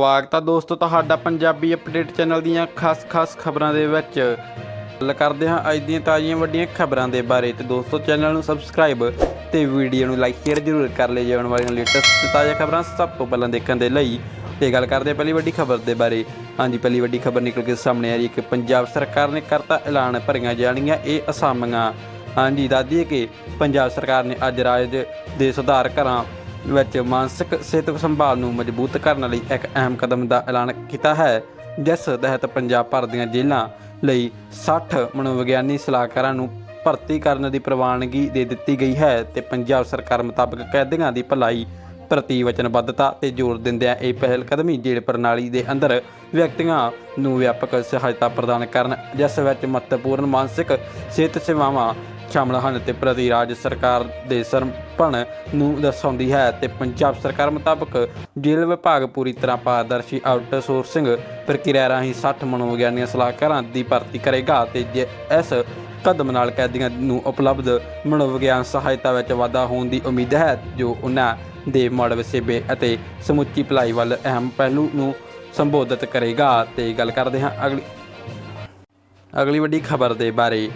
ਸਵਾਗਤ ਆ ਦੋਸਤੋ ਤੁਹਾਡਾ ਪੰਜਾਬੀ ਅਪਡੇਟ ਚੈਨਲ ਦੀਆਂ ਖਾਸ-ਖਾਸ ਖਬਰਾਂ ਦੇ ਵਿੱਚ। ਗੱਲ ਕਰਦੇ ਹਾਂ ਅੱਜ ਦੀਆਂ ਤਾਜ਼ੀਆਂ ਵੱਡੀਆਂ ਖਬਰਾਂ ਦੇ ਬਾਰੇ। ਤੇ ਦੋਸਤੋ ਚੈਨਲ ਨੂੰ ਸਬਸਕ੍ਰਾਈਬ ਤੇ ਵੀਡੀਓ ਨੂੰ ਲਾਈਕ ਸ਼ੇਅਰ ਜ਼ਰੂਰ ਕਰ ਲਿਓ। ਜਾਣ ਵਾਲੀਆਂ ਲੇਟੈਸਟ ਤੇ ਤਾਜ਼ਾ ਖਬਰਾਂ ਸਭ ਤੋਂ ਪਹਿਲਾਂ ਦੇਖਣ ਦੇ ਲਈ। ਤੇ ਗੱਲ ਕਰਦੇ ਹਾਂ ਪਹਿਲੀ ਵੱਡੀ ਖਬਰ ਦੇ ਬਾਰੇ। ਹਾਂਜੀ, ਪਹਿਲੀ ਵੱਡੀ ਖਬਰ ਨਿਕਲ ਕੇ ਸਾਹਮਣੇ ਆ ਰਹੀ ਹੈ ਕਿ ਪੰਜਾਬ ਸਰਕਾਰ ਨੇ ਕਰਤਾ ਐਲਾਨ ਭਰੀਆਂ ਜਾਣੀਆਂ ਇਹ ਅਸਾਮੀਆਂ। ਹਾਂਜੀ ਦੱਸਦੀ ਕਿ ਪੰਜਾਬ ਸਰਕਾਰ ਨੇ ਅੱਜ ਰਾਜ ਦੇ ਸੁਧਾਰ ਘਰਾਂ ਵਿੱਚ ਮਾਨਸਿਕ ਸਿਹਤ ਸੰਭਾਲ ਨੂੰ ਮਜ਼ਬੂਤ ਕਰਨ ਲਈ ਇੱਕ ਅਹਿਮ ਕਦਮ ਦਾ ਐਲਾਨ ਕੀਤਾ ਹੈ। ਜਿਸ ਤਹਿਤ ਪੰਜਾਬ ਭਰ ਦੀਆਂ ਜੇਲ੍ਹਾਂ ਲਈ 60 ਮਨੋਵਿਗਿਆਨੀ ਸਲਾਹਕਾਰਾਂ ਨੂੰ ਭਰਤੀ ਕਰਨ ਦੀ ਪ੍ਰਵਾਨਗੀ ਦੇ ਦਿੱਤੀ ਗਈ ਹੈ ਤੇ ਪੰਜਾਬ ਸਰਕਾਰ ਮੁਤਾਬਕ ਕੈਦੀਆਂ ਦੀ ਭਲਾਈ ਪ੍ਰਤੀ ਵਚਨਬੱਧਤਾ ਤੇ ਜ਼ੋਰ ਦਿੰਦਿਆਂ ਇਹ ਪਹਿਲ ਕਦਮੀ ਜੇਲ੍ਹ ਪ੍ਰਣਾਲੀ ਦੇ ਅੰਦਰ ਵਿਅਕਤੀਆਂ ਨੂੰ ਵਿਆਪਕ ਸਹਾਇਤਾ ਪ੍ਰਦਾਨ ਕਰਨ, ਜਿਸ ਵਿੱਚ ਮਹੱਤਵਪੂਰਨ ਮਾਨਸਿਕ ਸਿਹਤ ਸੇਵਾਵਾਂ ਸ਼ਾਮਲ ਹਨ ਤੇ ਪ੍ਰਤੀ ਰਾਜ ਸਰਕਾਰ ਦੇ ਸਰਪਣ ਨੂੰ ਦਰਸਾਉਂਦੀ ਹੈ ਤੇ ਪੰਜਾਬ ਸਰਕਾਰ ਮੁਤਾਬਕ ਜੇਲ੍ਹ ਵਿਭਾਗ ਪੂਰੀ ਤਰ੍ਹਾਂ ਪਾਰਦਰਸ਼ੀ, ਆਊਟਸੋਰਸਿੰਗ ਪ੍ਰਕਿਰਿਆ ਰਾਹੀਂ 60 ਮਨੋਵਿਗਿਆਨੀਆਂ, ਸਲਾਹਕਾਰਾਂ ਦੀ ਭਰਤੀ ਕਰੇਗਾ ਤੇ ਜੇ ਇਸ ਕਦਮ ਨਾਲ ਕੈਦੀਆਂ ਨੂੰ ਉਪਲਬਧ ਮਨੋਵਿਗਿਆਨ ਸਹਾਇਤਾ ਵਿੱਚ ਵਾਧਾ ਹੋਣ ਦੀ ਉਮੀਦ ਹੈ, ਜੋ ਉਹਨਾਂ ਦੇ ਮੜ ਵਸੇਬੇ ਅਤੇ ਸਮੁੱਚੀ ਭਲਾਈ ਵੱਲ ਅਹਿਮ ਪਹਿਲੂ ਨੂੰ ਸੰਬੋਧਿਤ ਕਰੇਗਾ ਤੇ ਗੱਲ ਕਰਦੇ ਹਾਂ ਅਗਲੀ ਅਗਲੀ ਵੱਡੀ ਖਬਰ ਦੇ ਬਾਰੇ।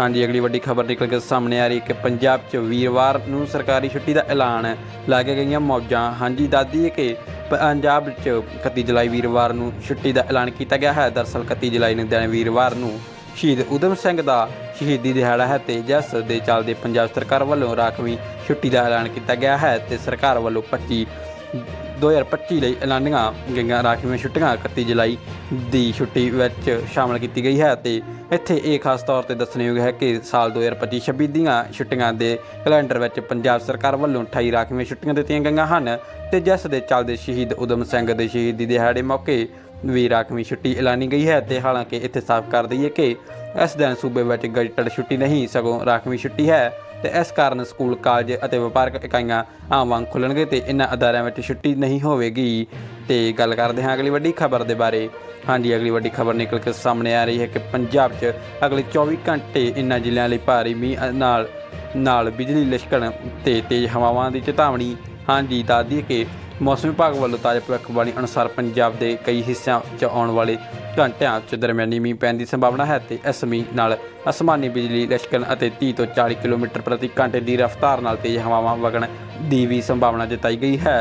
ਹਾਂਜੀ, ਅਗਲੀ ਵੱਡੀ ਖਬਰ ਨਿਕਲ ਕੇ ਸਾਹਮਣੇ ਆ ਰਹੀ ਕਿ ਪੰਜਾਬ 'ਚ ਵੀਰਵਾਰ ਨੂੰ ਸਰਕਾਰੀ ਛੁੱਟੀ ਦਾ ਐਲਾਨ ਲਾਗੇ ਗਈਆਂ ਮੌਜਾਂ। ਹਾਂਜੀ ਦਾਦੀ ਕਿ ਪੰਜਾਬ 'ਚ 31 ਜੁਲਾਈ ਵੀਰਵਾਰ ਨੂੰ ਛੁੱਟੀ ਦਾ ਐਲਾਨ ਕੀਤਾ ਗਿਆ ਹੈ। ਦਰਸਲ 31 ਜੁਲਾਈ ਨੂੰ ਦਿਨ ਵੀਰਵਾਰ ਨੂੰ ਸ਼ਹੀਦ ਉਦਮ ਸਿੰਘ ਦਾ ਸ਼ਹੀਦੀ ਦਿਹਾੜਾ ਹੈ ਤੇ ਜਿਸ ਦੇ ਚੱਲਦੇ ਪੰਜਾਬ ਸਰਕਾਰ ਵੱਲੋਂ ਰਾਖਵੀਂ ਛੁੱਟੀ ਦਾ ਐਲਾਨ ਕੀਤਾ ਗਿਆ ਹੈ ਤੇ ਸਰਕਾਰ ਵੱਲੋਂ 25 2025 ਲਈ ਐਲਾਨੀਆਂ ਗਈਆਂ ਰਾਖਵੀਆਂ ਛੁੱਟੀਆਂ 31 ਜੁਲਾਈ ਦੀ ਛੁੱਟੀ ਵਿੱਚ ਸ਼ਾਮਲ ਕੀਤੀ ਗਈ ਹੈ ਤੇ ਇੱਥੇ ਇਹ ਖਾਸ ਤੌਰ ਤੇ ਦੱਸਣਯੋਗ ਹੈ ਕਿ ਸਾਲ 2025-26 ਦੀਆਂ ਛੁੱਟੀਆਂ ਦੇ ਕੈਲੰਡਰ ਵਿੱਚ ਪੰਜਾਬ ਸਰਕਾਰ ਵੱਲੋਂ 28 ਰਾਖਵੀਆਂ ਛੁੱਟੀਆਂ ਦਿੱਤੀਆਂ ਗਈਆਂ ਹਨ ਤੇ ਜਿਸ ਦੇ ਚੱਲਦੇ ਸ਼ਹੀਦ ਉਦਮ ਸਿੰਘ ਦੇ ਸ਼ਹੀਦੀ ਦਿਹਾੜੇ ਮੌਕੇ ਵੀ ਰਾਖਵੀਂ ਛੁੱਟੀ ਐਲਾਨੀ ਗਈ ਹੈ ਤੇ ਹਾਲਾਂਕਿ ਇੱਥੇ ਸਾਫ਼ ਕਰ ਦਈਏ ਕਿ ਇਸ ਦਿਨ ਸੂਬੇ ਵਿੱਚ ਗਜਟਡ ਛੁੱਟੀ ਨਹੀਂ ਸਗੋਂ ਰਾਖਵੀਂ ਛੁੱਟੀ ਹੈ। ਤੇ ਇਸ ਕਾਰਨ ਸਕੂਲ, ਕਾਲਜ ਅਤੇ ਵਪਾਰਕ ਇਕਾਈਆਂ ਆਮ ਵਾਂਗ ਖੁੱਲਣਗੇ ਤੇ ਇਹਨਾਂ ਅਦਾਰਿਆਂ ਵਿੱਚ ਛੁੱਟੀ ਨਹੀਂ ਹੋਵੇਗੀ। ਤੇ ਗੱਲ ਕਰਦੇ ਹਾਂ ਅਗਲੀ ਵੱਡੀ ਖਬਰ ਦੇ ਬਾਰੇ। ਹਾਂਜੀ, ਅਗਲੀ ਵੱਡੀ ਖਬਰ ਨਿਕਲ ਕੇ ਸਾਹਮਣੇ ਆ ਰਹੀ ਹੈ ਕਿ ਪੰਜਾਬ 'ਚ ਅਗਲੇ 24 ਘੰਟੇ ਇਨ੍ਹਾਂ ਜ਼ਿਲ੍ਹਿਆਂ ਲਈ ਭਾਰੀ ਮੀਂਹ ਨਾਲ ਨਾਲ ਬਿਜਲੀ ਲਿਸ਼ਕਣ ਤੇ ਤੇਜ਼ ਹਵਾਵਾਂ ਦੀ ਚੇਤਾਵਨੀ। ਹਾਂਜੀ ਦੱਸਦੀ ਹੈ ਕਿ ਮੌਸਮ ਵਿਭਾਗ ਵੱਲੋਂ ਤਾਜ਼ਾ ਭਵਿੱਖਬਾਣੀ ਅਨੁਸਾਰ ਪੰਜਾਬ ਦੇ ਕਈ ਹਿੱਸਿਆਂ 'ਚ ਆਉਣ ਵਾਲੇ ਘੰਟਿਆਂ 'ਚ ਦਰਮਿਆਨੀ ਮੀਂਹ ਪੈਣ ਦੀ ਸੰਭਾਵਨਾ ਹੈ ਤੇ ਇਸ ਮੀਂਹ ਨਾਲ ਅਸਮਾਨੀ ਬਿਜਲੀ ਲਸ਼ਕਣ ਅਤੇ 30 ਤੋਂ 40 ਕਿਲੋਮੀਟਰ ਪ੍ਰਤੀ ਘੰਟੇ ਦੀ ਰਫ਼ਤਾਰ ਨਾਲ ਤੇਜ਼ ਹਵਾਵਾਂ ਵਗਣ ਦੀ ਵੀ ਸੰਭਾਵਨਾ ਜਤਾਈ ਗਈ ਹੈ।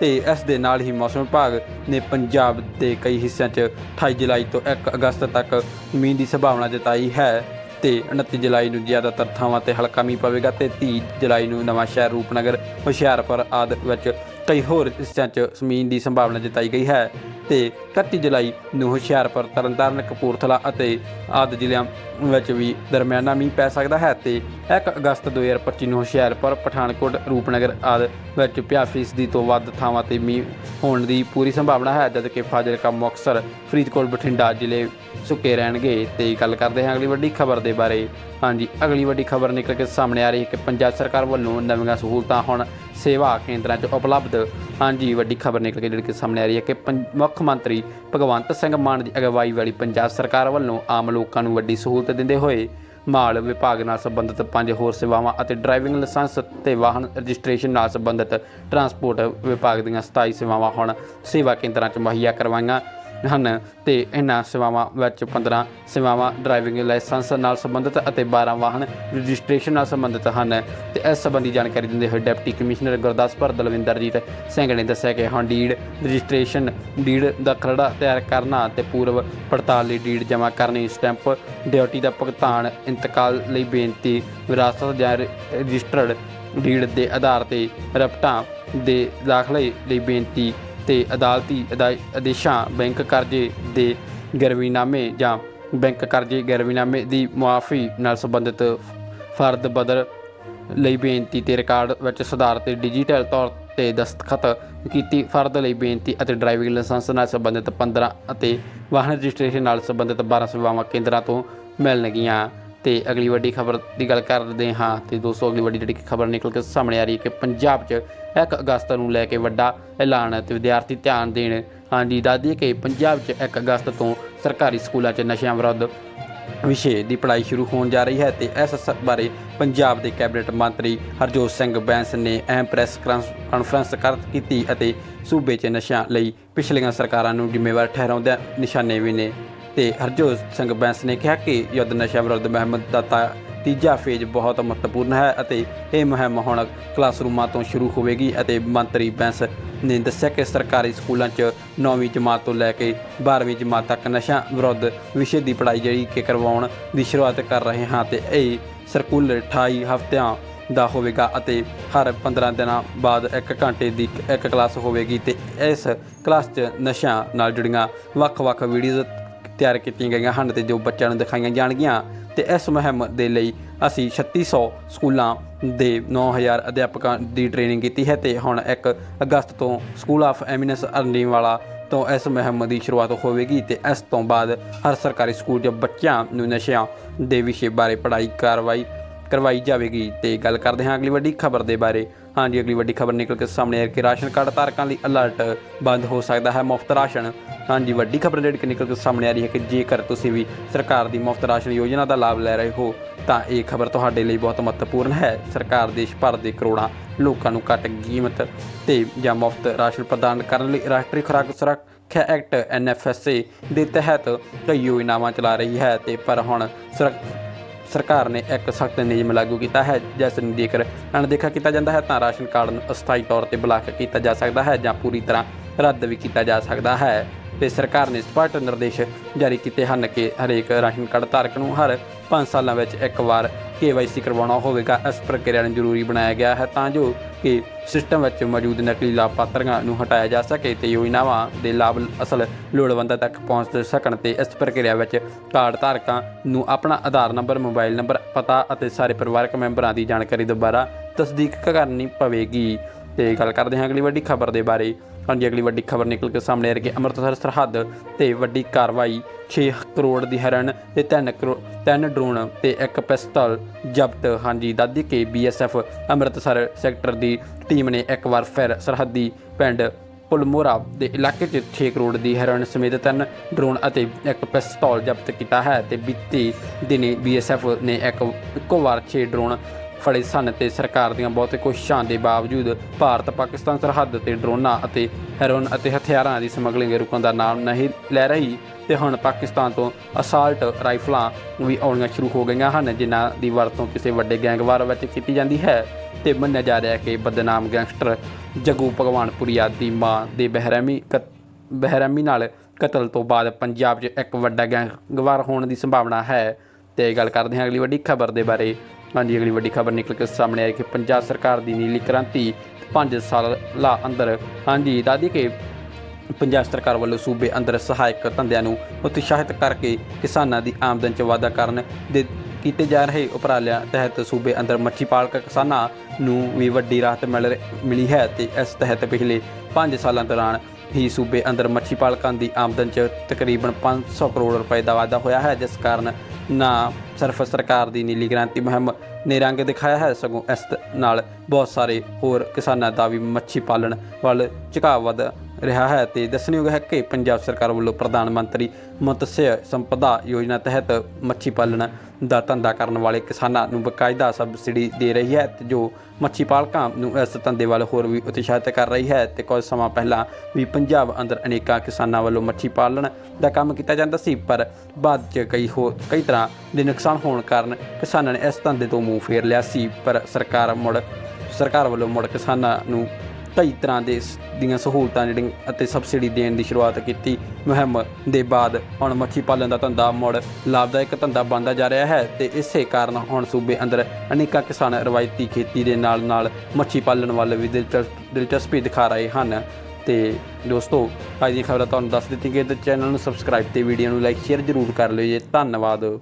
ਤੇ ਇਸ ਦੇ ਨਾਲ ਹੀ ਮੌਸਮ ਵਿਭਾਗ ਨੇ ਪੰਜਾਬ ਦੇ ਕਈ ਹਿੱਸਿਆਂ 'ਚ 28 ਜੁਲਾਈ ਤੋਂ 1 ਅਗਸਤ ਤੱਕ ਮੀਂਹ ਦੀ ਸੰਭਾਵਨਾ ਜਤਾਈ ਹੈ ਤੇ 29 ਜੁਲਾਈ ਨੂੰ ਜ਼ਿਆਦਾਤਰ ਥਾਵਾਂ ਤੇ ਹਲਕਾ ਮੀਂਹ ਪਵੇਗਾ ਤੇ 30 ਜੁਲਾਈ ਨੂੰ ਨਵਾਂ ਸ਼ਹਿਰ ਰੂਪਨਗਰ, ਹੁਸ਼ਿਆਰਪੁਰ ਆਦਿ ਵਿੱਚ ਕਈ ਹੋਰ ਹਿੱਸਿਆਂ 'ਚ ਜ਼ਮੀਨ ਦੀ ਸੰਭਾਵਨਾ ਜਤਾਈ ਗਈ ਹੈ ਤੇ 31 ਜੁਲਾਈ ਨੂੰ ਹੁਸ਼ਿਆਰਪੁਰ, ਤਰਨਤਾਰਨ, ਕਪੂਰਥਲਾ ਅਤੇ ਆਦਿ ਜ਼ਿਲ੍ਹਿਆਂ ਵਿੱਚ ਵੀ ਦਰਮਿਆਨਾ ਮੀਂਹ ਪੈ ਸਕਦਾ ਹੈ ਤੇ 1 ਅਗਸਤ 2025 ਨੂੰ ਹੁਸ਼ਿਆਰਪੁਰ, ਪਠਾਨਕੋਟ, ਰੂਪਨਗਰ ਆਦਿ ਵਿੱਚ 50% ਤੋਂ ਵੱਧ ਥਾਵਾਂ ਤੇ ਮੀਂਹ ਹੋਣ ਦੀ ਪੂਰੀ ਸੰਭਾਵਨਾ ਹੈ ਜਦਕਿ ਫਾਜ਼ਿਲਕਾ, ਮੁਕਤਸਰ, ਫਰੀਦਕੋਟ, ਬਠਿੰਡਾ ਜ਼ਿਲ੍ਹੇ ਸੁੱਕੇ ਰਹਿਣਗੇ ਤੇ ਗੱਲ ਕਰਦੇ ਹਾਂ ਅਗਲੀ ਵੱਡੀ ਖਬਰ ਦੇ ਬਾਰੇ। ਹਾਂਜੀ, ਅਗਲੀ ਵੱਡੀ ਖਬਰ ਨਿਕਲ ਕੇ ਸਾਹਮਣੇ ਆ ਰਹੀ ਹੈ ਕਿ ਪੰਜਾਬ ਸਰਕਾਰ ਵੱਲੋਂ ਨਵੀਆਂ ਸਹੂਲਤਾਂ ਹੁਣ ਸੇਵਾ ਕੇਂਦਰਾਂ 'ਚ ਉਪਲਬਧ। ਹਾਂਜੀ, ਵੱਡੀ ਖਬਰ ਨਿਕਲ ਕੇ ਜਿਹੜੀ ਕਿ ਸਾਹਮਣੇ ਆ ਰਹੀ ਹੈ ਕਿ ਪੰ- ਮੁੱਖ ਮੰਤਰੀ ਭਗਵੰਤ ਸਿੰਘ ਮਾਨ ਦੀ ਅਗਵਾਈ ਵਾਲੀ ਪੰਜਾਬ ਸਰਕਾਰ ਵੱਲੋਂ ਆਮ ਲੋਕਾਂ ਨੂੰ ਵੱਡੀ ਸਹੂਲਤ ਦਿੰਦੇ ਹੋਏ ਮਾਲ ਵਿਭਾਗ ਨਾਲ ਸੰਬੰਧਿਤ ਪੰਜ ਹੋਰ ਸੇਵਾਵਾਂ ਅਤੇ ਡਰਾਈਵਿੰਗ ਲਾਇਸੈਂਸ ਤੇ ਵਾਹਨ ਰਜਿਸਟ੍ਰੇਸ਼ਨ ਨਾਲ ਸੰਬੰਧਿਤ ਟਰਾਂਸਪੋਰਟ ਵਿਭਾਗ ਦੀਆਂ 27 ਸੇਵਾਵਾਂ ਹੁਣ ਸੇਵਾ ਕੇਂਦਰਾਂ 'ਚ ਮੁਹੱਈਆ ਕਰਵਾਈਆਂ। ਹਨ ਤੇ ਇਹਨਾਂ ਸੇਵਾਵਾਂ ਵਿੱਚ 15 ਸੇਵਾਵਾਂ ਡਰਾਈਵਿੰਗ ਲਾਇਸੈਂਸ ਨਾਲ ਸੰਬੰਧਿਤ ਅਤੇ 12 ਵਾਹਨ ਰਜਿਸਟ੍ਰੇਸ਼ਨ ਨਾਲ ਸੰਬੰਧਿਤ ਹਨ। ਤੇ ਇਸ ਸੰਬੰਧੀ ਜਾਣਕਾਰੀ ਦਿੰਦੇ ਹੋਏ ਡਿਪਟੀ ਕਮਿਸ਼ਨਰ ਗੁਰਦਾਸਪੁਰ ਦਲਵਿੰਦਰਜੀਤ ਸਿੰਘ ਨੇ ਦੱਸਿਆ ਕਿ ਹੁਣ ਡੀਡ ਰਜਿਸਟ੍ਰੇਸ਼ਨ ਡੀਡ ਦਾ ਖਰੜਾ ਤਿਆਰ ਕਰਨਾ ਤੇ ਪੂਰਵ ਪੜਤਾਲ ਲਈ ਡੀਡ ਜਮ੍ਹਾਂ ਕਰਨੀ ਸਟੈਂਪ ਡਿਊਟੀ ਦਾ ਭੁਗਤਾਨ, ਇੰਤਕਾਲ ਲਈ ਬੇਨਤੀ, ਵਿਰਾਸਤ ਜਾਂ ਰਜਿਸਟਰਡ ਡੀਡ ਦੇ ਆਧਾਰ ਤੇ ਰਪਟਾਂ ਦੇ ਦਾਖਲੇ ਲਈ ਬੇਨਤੀ ਤੇ ਅਦਾਲਤੀ ਅਦਾਇ- ਆਦੇਸ਼ਾਂ ਬੈਂਕ ਕਰਜ਼ੇ ਦੇ ਗਿਰਵੀਨਾਮੇ ਜਾਂ ਬੈਂਕ ਕਰਜ਼ੇ ਗਿਰਵੀਨਾਮੇ ਦੀ ਮੁਆਫੀ ਨਾਲ ਸੰਬੰਧਿਤ ਫਰਦ ਬਦਲ ਲਈ ਬੇਨਤੀ ਤੇ ਰਿਕਾਰਡ ਵਿੱਚ ਸੁਧਾਰ ਤੇ ਡਿਜੀਟਲ ਤੌਰ ਤੇ ਦਸਤਖਤ ਕੀਤੀ। ਫਰਦ ਲਈ ਬੇਨਤੀ ਅਤੇ ਡਰਾਈਵਿੰਗ ਲਾਇਸੈਂਸ ਨਾਲ ਸੰਬੰਧਿਤ 15 ਅਤੇ ਵਾਹਨ ਰਜਿਸਟ੍ਰੇਸ਼ਨ ਨਾਲ ਸੰਬੰਧਿਤ 12 ਸੇਵਾਵਾਂ ਕੇਂਦਰਾਂ ਤੋਂ ਮਿਲਣਗੀਆਂ। ਤੇ ਅਗਲੀ ਵੱਡੀ ਖਬਰ ਦੀ ਗੱਲ ਕਰਦੇ ਹਾਂ ਤੇ ਦੋਸਤੋ, ਅਗਲੀ ਵੱਡੀ ਜਿਹੜੀ ਖਬਰ ਨਿਕਲ ਕੇ ਸਾਹਮਣੇ ਆ ਰਹੀ ਹੈ ਕਿ ਪੰਜਾਬ 'ਚ 1 ਅਗਸਤ ਨੂੰ ਲੈ ਕੇ ਵੱਡਾ ਐਲਾਨ ਤੇ ਵਿਦਿਆਰਥੀ ਧਿਆਨ ਦੇਣ ਹਾਂਜੀ ਦੱਸਦੀ ਹੈ ਕਿ ਪੰਜਾਬ 'ਚ 1 ਅਗਸਤ ਤੋਂ ਸਰਕਾਰੀ ਸਕੂਲਾਂ 'ਚ ਨਸ਼ਿਆਂ ਵਿਰੁੱਧ ਵਿਸ਼ੇ ਦੀ ਪੜ੍ਹਾਈ ਸ਼ੁਰੂ ਹੋਣ ਜਾ ਰਹੀ ਹੈ ਤੇ ਇਸ ਸ- ਬਾਰੇ ਪੰਜਾਬ ਦੇ ਕੈਬਨਿਟ ਮੰਤਰੀ ਹਰਜੋਤ ਸਿੰਘ ਬੈਂਸ ਨੇ ਅਹਿਮ ਪ੍ਰੈਸ ਕਾਨਫ- ਕਾਨਫਰੰਸ ਕਰ ਕੀਤੀ ਅਤੇ ਸੂਬੇ 'ਚ ਨਸ਼ਿਆਂ ਲਈ ਪਿਛਲੀਆਂ ਸਰਕਾਰਾਂ ਨੂੰ ਜ਼ਿੰਮੇਵਾਰ ਠਹਿਰਾਉਂਦਿਆਂ ਨਿਸ਼ਾਨੇ ਵੀ ਨੇ। ਤੇ ਹਰਜੋਤ ਸਿੰਘ ਬੈਂਸ ਨੇ ਕਿਹਾ ਕਿ ਯੁੱਧ ਨਸ਼ਾ ਵਿਰੁੱਧ ਮੁਹਿੰਮ ਦਾ ਤਾ- ਤੀਜਾ ਫੇਜ਼ ਬਹੁਤ ਮਹੱਤਵਪੂਰਨ ਹੈ ਅਤੇ ਇਹ ਮੁਹਿੰਮ ਹੁਣ ਕਲਾਸਰੂਮਾਂ ਤੋਂ ਸ਼ੁਰੂ ਹੋਵੇਗੀ ਅਤੇ ਮੰਤਰੀ ਬੈਂਸ ਨੇ ਦੱਸਿਆ ਕਿ ਸਰਕਾਰੀ ਸਕੂਲਾਂ 'ਚ 9ਵੀਂ ਜਮਾਤ ਤੋਂ ਲੈ ਕੇ 12ਵੀਂ ਜਮਾਤ ਤੱਕ ਨਸ਼ਾ ਵਿਰੁੱਧ ਵਿਸ਼ੇ ਦੀ ਪੜ੍ਹਾਈ ਜਿਹੜੀ ਕਿ ਕਰਵਾਉਣ ਦੀ ਸ਼ੁਰੂਆਤ ਕਰ ਰਹੇ ਹਾਂ ਤੇ ਇਹ ਸਰਕੂਲ 28 ਹਫ਼ਤਿਆਂ ਦਾ ਹੋਵੇਗਾ ਅਤੇ ਹਰ 15 ਦਿਨਾਂ ਬਾਅਦ 1 ਘੰਟੇ ਦੀ ਇੱਕ ਕਲਾਸ ਹੋਵੇਗੀ ਤੇ ਇਸ ਕਲਾਸ 'ਚ ਨਸ਼ਿਆਂ ਨਾਲ ਜੁੜੀਆਂ ਵੱਖ-ਵੱਖ ਵੀਡੀਓਜ਼ ਤਿਆਰ ਕੀਤੀਆਂ ਗਈਆਂ ਹਨ ਤੇ ਜੋ ਬੱਚਿਆਂ ਨੂੰ ਦਿਖਾਈਆਂ ਜਾਣਗੀਆਂ ਤੇ ਇਸ ਮੁਹਿੰਮ ਦੇ ਲਈ ਅਸੀਂ 3600 ਸਕੂਲਾਂ ਦੇ 9000 ਅਧਿਆਪਕਾਂ ਦੀ ਟ੍ਰੇਨਿੰਗ ਕੀਤੀ ਹੈ ਤੇ ਹੁਣ 1 ਅਗਸਤ ਤੋਂ ਸਕੂਲ ਆਫ ਐਮਿਨੈਂਸ ਅਰਨਿੰਗ ਵਾਲਾ ਤੋਂ ਇਸ ਮੁਹਿੰਮ ਦੀ ਸ਼ੁਰੂਆਤ ਹੋਵੇਗੀ ਤੇ ਇਸ ਤੋਂ ਬਾਅਦ ਹਰ ਸਰਕਾਰੀ ਸਕੂਲ 'ਚ ਬੱਚਿਆਂ ਨੂੰ ਨਸ਼ਿਆਂ ਦੇ ਵਿਸ਼ੇ ਬਾਰੇ ਪੜ੍ਹਾਈ ਕਾਰਵਾਈ ਕਰਵਾਈ ਜਾਵੇਗੀ ਤੇ ਗੱਲ ਕਰਦੇ ਹਾਂ ਅਗਲੀ ਵੱਡੀ ਖਬਰ ਦੇ ਬਾਰੇ। ਹਾਂਜੀ, ਅਗਲੀ ਵੱਡੀ ਖਬਰ ਨਿਕਲ ਕੇ ਸਾਹਮਣੇ ਆ ਕਿ ਰਾਸ਼ਨ ਕਾਰਡ ਧਾਰਕਾਂ ਲਈ ਅਲਰਟ ਬੰਦ ਹੋ ਸਕਦਾ ਹੈ ਮੁਫਤ ਰਾਸ਼ਨ। ਹਾਂਜੀ, ਵੱਡੀ ਖਬਰ ਜਿਹੜੀ ਕਿ ਨਿਕਲ ਕੇ ਸਾਹਮਣੇ ਆ ਰਹੀ ਹੈ ਕਿ ਜੇਕਰ ਤੁਸੀਂ ਵੀ ਸਰਕਾਰ ਦੀ ਮੁਫਤ ਰਾਸ਼ਨ ਯੋਜਨਾ ਦਾ ਲਾਭ ਲੈ ਰਹੇ ਹੋ, ਤਾਂ ਇਹ ਖਬਰ ਤੁਹਾਡੇ ਲਈ ਬਹੁਤ ਮਹੱਤਵਪੂਰਨ ਹੈ। ਸਰਕਾਰ ਦੇਸ਼ ਭਰ ਦੇ ਕਰੋੜਾਂ ਲੋਕਾਂ ਨੂੰ ਘੱਟ ਕੀਮਤ ਤੇ ਜਾਂ ਮੁਫਤ ਰਾਸ਼ਨ ਪ੍ਰਦਾਨ ਕਰਨ ਲਈ ਰਾਸ਼ਟਰੀ ਖੁਰਾਕ ਸੁਰੱਖਿਆ ਐਕਟ ਐਨਐਫਐਸਏ ਦੇ ਤਹਿਤ ਕਈ ਯੋਜਨਾਵਾਂ ਚਲਾ ਰਹੀ ਹੈ ਤੇ ਪਰ ਹੁਣ ਸੁਰੱਖ ਸਰਕਾਰ ਨੇ ਇੱਕ ਸਖਤ ਨਿਯਮ ਲਾਗੂ ਕੀਤਾ ਹੈ, ਜਿਸ ਨੂੰ ਜੇਕਰ ਅਣਦੇਖਾ ਕੀਤਾ ਜਾਂਦਾ ਹੈ ਤਾਂ ਰਾਸ਼ਨ ਕਾਰਡ ਨੂੰ ਅਸਥਾਈ ਤੌਰ ਤੇ ਬਲਾਕ ਕੀਤਾ ਜਾ ਸਕਦਾ ਹੈ ਜਾਂ ਪੂਰੀ ਤਰ੍ਹਾਂ ਰੱਦ ਵੀ ਕੀਤਾ ਜਾ ਸਕਦਾ ਹੈ। ਤੇ ਸਰਕਾਰ ਨੇ ਸਪਸ਼ਟ ਨਿਰਦੇਸ਼ ਜਾਰੀ ਕੀਤੇ ਹਨ ਕਿ ਹਰੇਕ ਰਾਸ਼ਨ ਕਾਰਡ ਧਾਰਕ ਨੂੰ ਹਰ 5 ਸਾਲਾਂ ਵਿੱਚ ਇੱਕ ਵਾਰ KYC ਕਰਵਾਉਣਾ ਹੋਵੇਗਾ, ਇਸ ਪ੍ਰਕਿਰਿਆ ਨੂੰ ਜ਼ਰੂਰੀ ਬਣਾਇਆ ਗਿਆ ਹੈ ਤਾਂ ਜੋ ਕਿ ਸਿਸਟਮ ਵਿੱਚ ਮੌਜੂਦ ਨਕਲੀ ਲਾਭਪਾਤਰੀਆਂ ਨੂੰ ਹਟਾਇਆ ਜਾ ਸਕੇ ਤੇ ਯੋਜਨਾਵਾਂ ਦੇ ਲਾਭ ਅਸਲ ਲੋੜਵੰਦਾਂ ਤੱਕ ਪਹੁੰਚ ਸਕਣ ਤੇ ਇਸ ਪ੍ਰਕਿਰਿਆ ਵਿੱਚ ਕਾਰਡ ਧਾਰਕਾਂ ਨੂੰ ਆਪਣਾ ਆਧਾਰ ਨੰਬਰ, ਮੋਬਾਈਲ ਨੰਬਰ, ਪਤਾ ਅਤੇ ਸਾਰੇ ਪਰਿਵਾਰਕ ਮੈਂਬਰਾਂ ਦੀ ਜਾਣਕਾਰੀ ਦੁਬਾਰਾ ਤਸਦੀਕ ਕਰਨੀ ਪਵੇਗੀ। ਤੇ ਗੱਲ ਕਰਦੇ ਹਾਂ ਅਗਲੀ ਵੱਡੀ ਖਬਰ ਦੇ ਬਾਰੇ। ਹਾਂਜੀ, ਅਗਲੀ ਵੱਡੀ ਖਬਰ ਨਿਕਲ ਕੇ ਸਾਹਮਣੇ ਆ ਰਹੀ ਹੈ ਅੰਮ੍ਰਿਤਸਰ ਸਰਹੱਦ ਤੇ ਵੱਡੀ ਕਾਰਵਾਈ 6 ਕਰੋੜ ਦੀ ਹੈਰਨ ਤੇ 3 ਕਰੋੜ 3 ਡਰੋਨ ਤੇ ਇੱਕ ਪਿਸਤਲ ਜ਼ਬਤ। ਹਾਂਜੀ ਦਾਦੀ ਕੇ ਬੀਐਸਐਫ ਅੰਮ੍ਰਿਤਸਰ ਸੈਕਟਰ ਦੀ ਟੀਮ ਨੇ ਇੱਕ ਵਾਰ ਫਿਰ ਸਰਹੱਦੀ ਪਿੰਡ ਪੁਲਮੋਰਾ ਦੇ ਇਲਾਕੇ 'ਚ 6 ਕਰੋੜ ਦੀ ਹੈਰਨ ਸਮੇਤ ਤਿੰਨ ਡਰੋਨ ਅਤੇ ਇੱਕ ਪਿਸਤੌਲ ਜ਼ਬਤ ਕੀਤਾ ਹੈ ਤੇ ਬੀਤੀ ਦਿਨੀ ਬੀਐਸਐਫ ਨੇ ਇੱਕ, ਇੱਕੋ ਵਾਰ 6 ਡਰੋਨ ਫੜੇ ਸਨ ਤੇ ਸਰਕਾਰ ਦੀਆਂ ਬਹੁਤੇ ਕੋਸ਼ਿਸ਼ਾਂ ਦੇ ਬਾਵਜੂਦ ਭਾਰਤ, ਪਾਕਿਸਤਾਨ ਸਰਹੱਦ ਤੇ ਡਰੋਨਾਂ ਅਤੇ ਹੈਰੋਨ ਅਤੇ ਹਥਿਆਰਾਂ ਦੀ ਸਮਗਲਿੰਗ ਰੁਕਣ ਦਾ ਨਾਮ ਨਹੀਂ ਲੈ ਰਹੀ ਤੇ ਹੁਣ ਪਾਕਿਸਤਾਨ ਤੋਂ ਅਸਾਲਟ ਰਾਈਫਲਾਂ ਵੀ ਆਉਣੀਆਂ ਸ਼ੁਰੂ ਹੋ ਗਈਆਂ ਹਨ, ਜਿਨ੍ਹਾਂ ਦੀ ਵਰਤੋਂ ਕਿਸੇ ਵੱਡੇ ਗੈਂਗਵਾਰ ਵਿੱਚ ਕੀਤੀ ਜਾਂਦੀ ਹੈ ਤੇ ਮੰਨਿਆ ਜਾ ਰਿਹਾ ਹੈ ਕਿ ਬਦਨਾਮ ਗੈਂਗਸਟਰ ਜਗੂ ਭਗਵਾਨਪੁਰੀ ਦੀ ਮਾਂ ਦੇ ਬਹਿਰਮੀ ਕਤ- ਬਹਿਰਮੀ ਨਾਲ ਕਤਲ ਤੋਂ ਬਾਅਦ ਪੰਜਾਬ 'ਚ ਇੱਕ ਵੱਡਾ ਗੈਂਗਵਾਰ ਹੋਣ ਦੀ ਸੰਭਾਵਨਾ ਹੈ। ਤੇ ਗੱਲ ਕਰਦੇ ਹਾਂ ਅਗਲੀ ਵੱਡੀ ਖਬਰ ਦੇ ਬਾਰੇ। ਹਾਂਜੀ ਅਗਲੀ ਵੱਡੀ ਖਬਰ ਨਿਕਲ ਕੇ ਸਾਹਮਣੇ ਆਈ ਕਿ ਪੰਜਾਬ ਸਰਕਾਰ ਦੀ ਨੀਲੀ ਕ੍ਰਾਂਤੀ 5 ਲਾ ਅੰਦਰ, ਹਾਂਜੀ ਦਾਦੀ ਕੇ ਪੰਜਾਬ ਸਰਕਾਰ ਵੱਲੋਂ ਸੂਬੇ ਅੰਦਰ ਸਹਾਇਕ ਧੰਦਿਆਂ ਨੂੰ ਉਤਸ਼ਾਹਿਤ ਕਰਕੇ ਕਿਸਾਨਾਂ ਦੀ ਆਮਦਨ 'ਚ ਵਾਧਾ ਕਰਨ ਦੇ ਕੀਤੇ ਜਾ ਰਹੇ ਉਪਰਾਲਿਆਂ ਤਹਿਤ ਸੂਬੇ ਅੰਦਰ ਮੱਛੀ ਪਾਲਕ ਕਿਸਾਨਾਂ ਨੂੰ ਵੀ ਵੱਡੀ ਰਾਹਤ ਮਿਲ ਮਿਲੀ ਹੈ ਤੇ ਇਸ ਤਹਿਤ ਪਿਛਲੇ 5 ਸਾਲਾਂ ਦੌਰਾਨ ਹੀ ਸੂਬੇ ਅੰਦਰ ਮੱਛੀ ਪਾਲਕਾਂ ਦੀ ਆਮਦਨ 'ਚ ਤਕਰੀਬਨ 500 ਕਰੋੜ ਰੁਪਏ ਦਾ ਵਾਧਾ ਹੋਇਆ ਹੈ, ਜਿਸ ਕਾਰਨ ਨਾ ਸਿਰਫ ਸਰਕਾਰ ਦੀ ਨੀਲੀ ਕ੍ਰਾਂਤੀ ਮੁਹਿੰਮ ਨੇ ਰੰਗ ਦਿਖਾਇਆ ਹੈ, ਸਗੋਂ ਇਸ ਨਾਲ ਬਹੁਤ ਸਾਰੇ ਹੋਰ ਕਿਸਾਨਾਂ ਦਾ ਵੀ ਮੱਛੀ ਪਾਲਣ ਵੱਲ ਝੁਕਾਅ ਵਧ ਰਿਹਾ ਹੈ ਤੇ ਦੱਸਣਯੋਗ ਹੈ ਕਿ ਪੰਜਾਬ ਸਰਕਾਰ ਵੱਲੋਂ ਪ੍ਰਧਾਨ ਮੰਤਰੀ ਮਤਸਯ ਸੰਪਦਾ ਯੋਜਨਾ ਤਹਿਤ ਮੱਛੀ ਪਾਲਣ ਦਾ ਧੰਦਾ ਕਰਨ ਵਾਲੇ ਕਿਸਾਨਾਂ ਨੂੰ ਬਕਾਇਦਾ ਸਬਸਿਡੀ ਦੇ ਰਹੀ ਹੈ ਤੇ ਜੋ ਮੱਛੀ ਪਾਲਕਾਂ ਨੂੰ ਇਸ ਧੰਦੇ ਵੱਲ ਹੋਰ ਵੀ ਉਤਸ਼ਾਹਿਤ ਕਰ ਰਹੀ ਹੈ ਤੇ ਕੁਝ ਸਮਾਂ ਪਹਿਲਾਂ ਵੀ ਪੰਜਾਬ ਅੰਦਰ ਅਨੇਕਾਂ ਕਿਸਾਨਾਂ ਵੱਲੋਂ ਮੱਛੀ ਪਾਲਣ ਦਾ ਕੰਮ ਕੀਤਾ ਜਾਂਦਾ ਸੀ, ਪਰ ਬਾਅਦ 'ਚ ਕਈ ਹੋ, ਕਈ ਤਰ੍ਹਾਂ ਦੇ ਨੁਕਸਾਨ ਹੋਣ ਕਾਰਨ ਕਿਸਾਨਾਂ ਨੇ ਇਸ ਧੰਦੇ ਤੋਂ ਮੂੰਹ ਫੇਰ ਲਿਆ ਸੀ, ਪਰ ਸਰਕਾਰ ਮੁੜ, ਸਰਕਾਰ ਵੱਲੋਂ ਮੁੜ ਕਿਸਾਨਾਂ ਨੂੰ ਕਈ ਤਰ੍ਹਾਂ ਦੇ ਸ- ਦੀਆਂ ਸਹੂਲਤਾਂ ਜਿਹੜੀਆਂ ਅਤੇ ਸਬਸਿਡੀ ਦੇਣ ਦੀ ਸ਼ੁਰੂਆਤ ਕੀਤੀ। ਮੁਹਿੰਮ ਦੇ ਬਾਅਦ ਹੁਣ ਮੱਛੀ ਪਾਲਣ ਦਾ ਧੰਦਾ ਮੁੜ ਲਾਭਦਾਇਕ ਧੰਦਾ ਬਣਦਾ ਜਾ ਰਿਹਾ ਹੈ ਤੇ ਇਸੇ ਕਾਰਨ ਹੁਣ ਸੂਬੇ ਅੰਦਰ ਅਨੇਕਾਂ ਕਿਸਾਨ ਰਵਾਇਤੀ ਖੇਤੀ ਦੇ ਨਾਲ ਨਾਲ ਮੱਛੀ ਪਾਲਣ ਵੱਲ ਵੀ ਦਿਲਚਸਪ- ਦਿਲਚਸਪੀ ਦਿਖਾ ਰਹੇ ਹਨ। ਤੇ ਦੋਸਤੋ, ਅੱਜ ਦੀ ਖਬਰਾਂ ਤੁਹਾਨੂੰ ਦੱਸ ਦਿੱਤੀ ਕਿ ਤੇ ਚੈਨਲ ਨੂੰ ਸਬਸਕ੍ਰਾਈਬ ਤੇ ਵੀਡੀਓ ਨੂੰ ਲਾਈਕ, ਸ਼ੇਅਰ ਜ਼ਰੂਰ ਕਰ ਲਿਓ ਜੀ। ਧੰਨਵਾਦ।